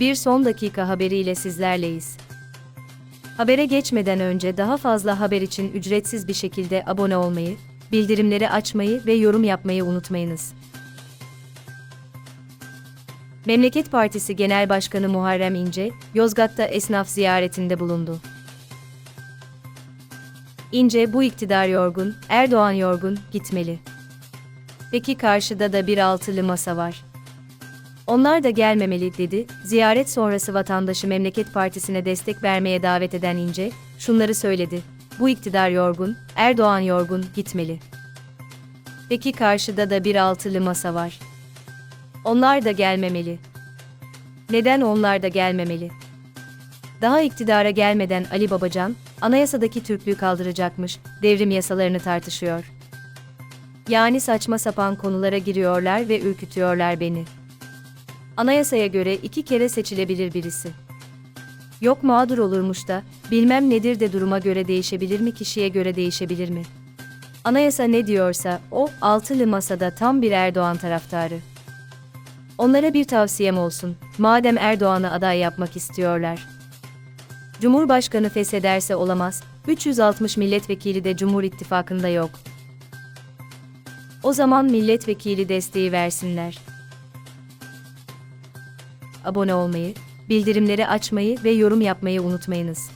Bir son dakika haberiyle sizlerleyiz. Habere geçmeden önce daha fazla haber için ücretsiz bir şekilde abone olmayı, bildirimleri açmayı ve yorum yapmayı unutmayınız. Memleket Partisi Genel Başkanı Muharrem İnce, Yozgat'ta esnaf ziyaretinde bulundu. İnce bu iktidar yorgun, Erdoğan yorgun, gitmeli. Peki karşıda da bir altılı masa var. Onlar da gelmemeli dedi. Ziyaret sonrası vatandaşı Memleket Partisi'ne destek vermeye davet eden İnce, şunları söyledi. Bu iktidar yorgun, Erdoğan yorgun, gitmeli. Peki karşıda da bir altılı masa var. Onlar da gelmemeli. Neden onlar da gelmemeli? Daha iktidara gelmeden Ali Babacan, anayasadaki Türklüğü kaldıracakmış, devrim yasalarını tartışıyor. Yani saçma sapan konulara giriyorlar ve ürkütüyorlar beni. Anayasaya göre iki kere seçilebilir birisi. Yok mağdur olurmuş da, bilmem nedir de duruma göre değişebilir mi kişiye göre değişebilir mi? Anayasa ne diyorsa, o, altılı masada tam bir Erdoğan taraftarı. Onlara bir tavsiyem olsun, madem Erdoğan'ı aday yapmak istiyorlar. Cumhurbaşkanı feshederse olamaz, 360 milletvekili de Cumhur İttifakı'nda yok. O zaman milletvekili desteği versinler. Abone olmayı, bildirimleri açmayı ve yorum yapmayı unutmayınız.